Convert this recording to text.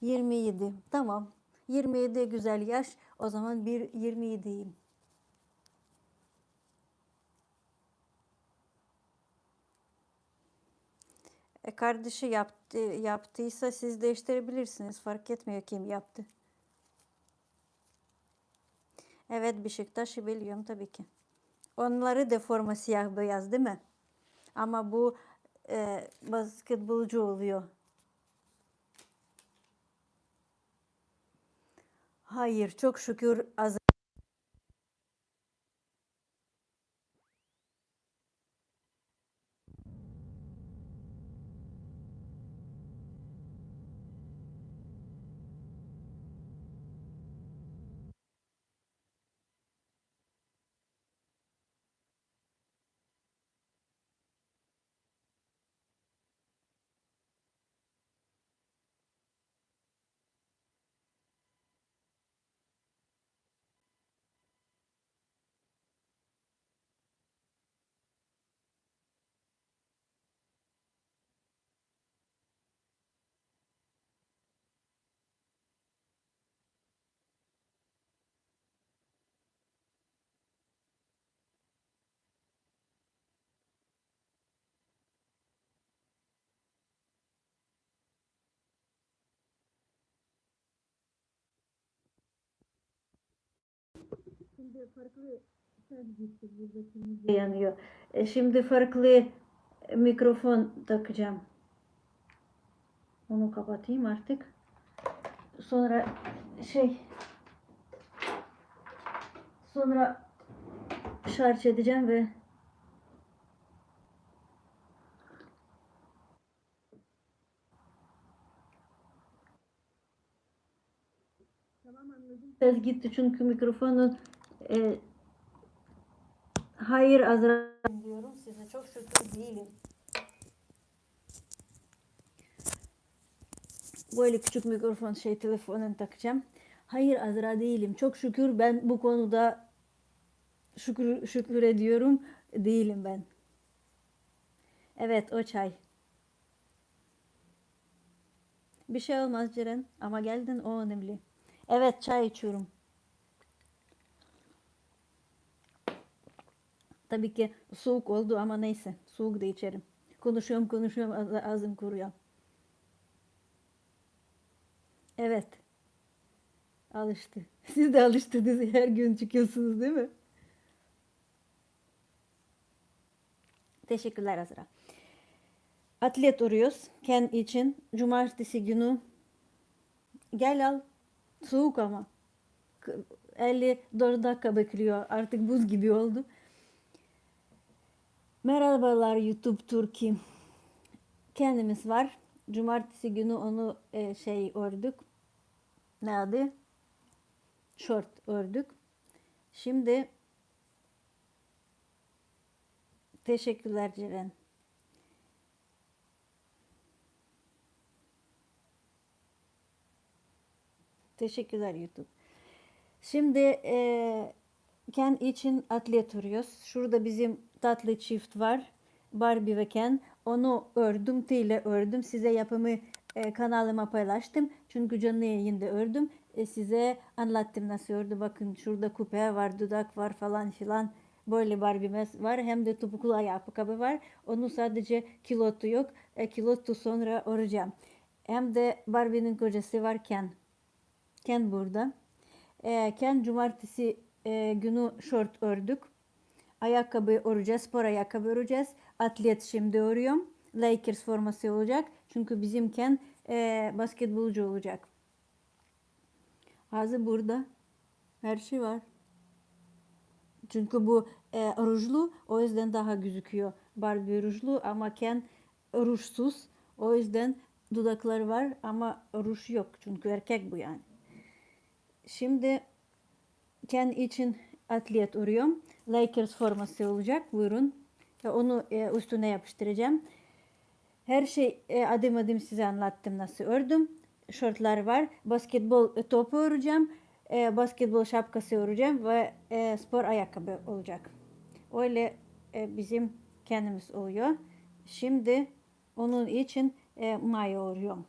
27. Tamam. 27 güzel yaş. O zaman bir 27'yim. E, kardeşi yaptı, yaptıysa siz değiştirebilirsiniz. Fark etmiyor kim yaptı. Evet Beşiktaş'ı biliyorum tabii ki. Onları da siyah beyaz değil mi? Ama bu e, basketbolcu oluyor. Hayır, çok şükür az. Farklı buradaki yanıyor. E, şimdi farklı mikrofon takacağım. Onu kapatayım artık. Sonra şey sonra şarj edeceğim ve Tamam anladım. Ses gitti çünkü mikrofonun e, hayır Azra diyorum size çok şükür değilim. Böyle küçük mikrofon şey telefonun takacağım. Hayır Azra değilim. Çok şükür ben bu konuda şükür, şükür ediyorum. Değilim ben. Evet o çay. Bir şey olmaz Ceren ama geldin o önemli. Evet çay içiyorum. Tabii ki soğuk oldu ama neyse soğuk da içerim. Konuşuyorum konuşuyorum ağz- ağzım kuruyor. Evet. Alıştı. Siz de alıştınız her gün çıkıyorsunuz değil mi? Teşekkürler Azra. Atlet arıyoruz. Ken için. Cumartesi günü. Gel al. Soğuk ama. K- 54 dakika bekliyor. Artık buz gibi oldu. Merhabalar YouTube Türkiye. Kendimiz var. Cumartesi günü onu e, şey ördük. Ne adı? Şort ördük. Şimdi teşekkürler Ceren. Teşekkürler YouTube. Şimdi e, Ken için atlet örüyoruz. Şurada bizim tatlı çift var. Barbie ve Ken. Onu ördüm, tığla ördüm. Size yapımı e, kanalıma paylaştım. Çünkü canlı yayında ördüm. E, size anlattım nasıl ördü. Bakın şurada küpe var, dudak var falan filan. Böyle Barbie'miz var. Hem de topuklu ayakkabı var. Onu sadece kilotu yok. E, kilotu sonra öreceğim. Hem de Barbie'nin kocası var Ken. Ken burada. E, Ken cumartesi e, günü şort ördük. Ayakkabı öreceğiz. Spor ayakkabı öreceğiz. Atlet şimdi örüyorum. Lakers forması olacak. Çünkü bizim Ken e, basketbolcu olacak. Ağzı burada. Her şey var. Çünkü bu e, rujlu o yüzden daha gözüküyor. Barbie rujlu ama Ken rujsuz. O yüzden dudakları var ama ruj yok. Çünkü erkek bu yani. Şimdi Ken için atlet örüyorum. Lakers forması olacak. Buyurun. Onu e, üstüne yapıştıracağım. Her şey e, adım adım size anlattım nasıl ördüm. Şortlar var. Basketbol e, topu öreceğim. Basketbol şapkası öreceğim ve spor ayakkabı olacak. Öyle bizim kendimiz oluyor. Şimdi onun için mayo örüyorum.